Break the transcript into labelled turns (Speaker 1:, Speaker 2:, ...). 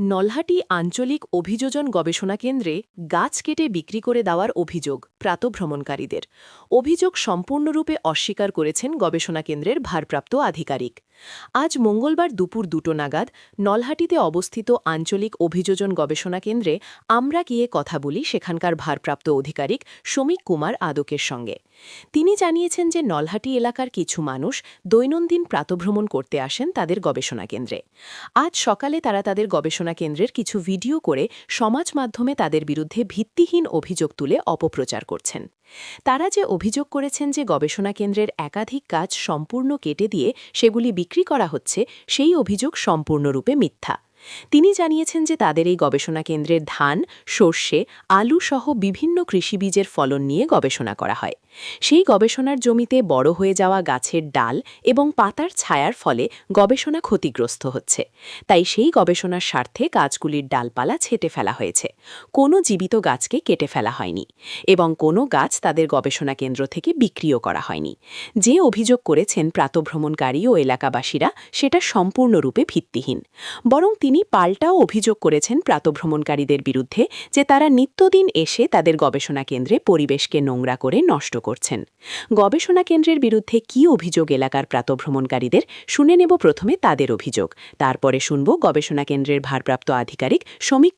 Speaker 1: নলহাটি আঞ্চলিক অভিযোজন গবেষণা কেন্দ্রে গাছ কেটে বিক্রি করে দেওয়ার অভিযোগ প্রাতভ্রমণকারীদের। অভিযোগ সম্পূর্ণরূপে অস্বীকার করেছেন গবেষণা কেন্দ্রের ভারপ্রাপ্ত আধিকারিক। আজ মঙ্গলবার দুপুর দুটো নাগাদ নলহাটিতে অবস্থিত আঞ্চলিক অভিযোজন গবেষণা কেন্দ্রে আমরা গিয়ে কথা বলি সেখানকার ভারপ্রাপ্ত অধিকারিক শ্রমিক কুমার আদকের সঙ্গে। তিনি জানিয়েছেন যে নলহাটি এলাকার কিছু মানুষ দৈনন্দিন প্রাতভ্রমণ করতে আসেন তাদের গবেষণা কেন্দ্রে। আজ সকালে তারা তাদের গবেষণা কেন্দ্রের কিছু ভিডিও করে সমাজ মাধ্যমে তাদের বিরুদ্ধে ভিত্তিহীন অভিযোগ তুলে অপপ্রচার করছেন। তারা যে অভিযোগ করেছেন যে গবেষণা কেন্দ্রের একাধিক কাজ সম্পূর্ণ কেটে দিয়ে সেগুলি বিক্রি করা হচ্ছে, সেই অভিযোগ সম্পূর্ণরূপে মিথ্যা। তিনি জানিয়েছেন যে তাদের এই গবেষণা কেন্দ্রের ধান, সর্ষে, আলু সহ বিভিন্ন কৃষিবীজের ফলন নিয়ে গবেষণা করা হয়। সেই গবেষণার জমিতে বড় হয়ে যাওয়া গাছের ডাল এবং পাতার ছায়ার ফলে গবেষণা ক্ষতিগ্রস্ত হচ্ছে। তাই সেই গবেষণার স্বার্থে গাছগুলির ডালপালা ছেটে ফেলা হয়েছে। কোনো জীবিত গাছকে কেটে ফেলা হয়নি এবং কোনো গাছ তাদের গবেষণা কেন্দ্র থেকে বিক্রিও করা হয়নি। যে অভিযোগ করেছেন প্রাতভ্রমণকারী ও এলাকাবাসীরা সেটা সম্পূর্ণরূপে ভিত্তিহীন। বরং তিনি পাল্টাও অভিযোগ করেছেন প্রাতভ্রমণকারীদের বিরুদ্ধে যে তারা নিত্যদিন এসে তাদের গবেষণা কেন্দ্রে পরিবেশকে নোংরা করে নষ্ট করছেন। গবেষণা কেন্দ্রের বিরুদ্ধে কি অভিযোগ এলাকার প্রাতভ্রমণকারীদের? শুনে নেব প্রথমে তাদের অভিযোগ। তারপরে শুনব গবেষণা কেন্দ্রের ভারপ্রাপ্ত আধিকারিক শ্রমিক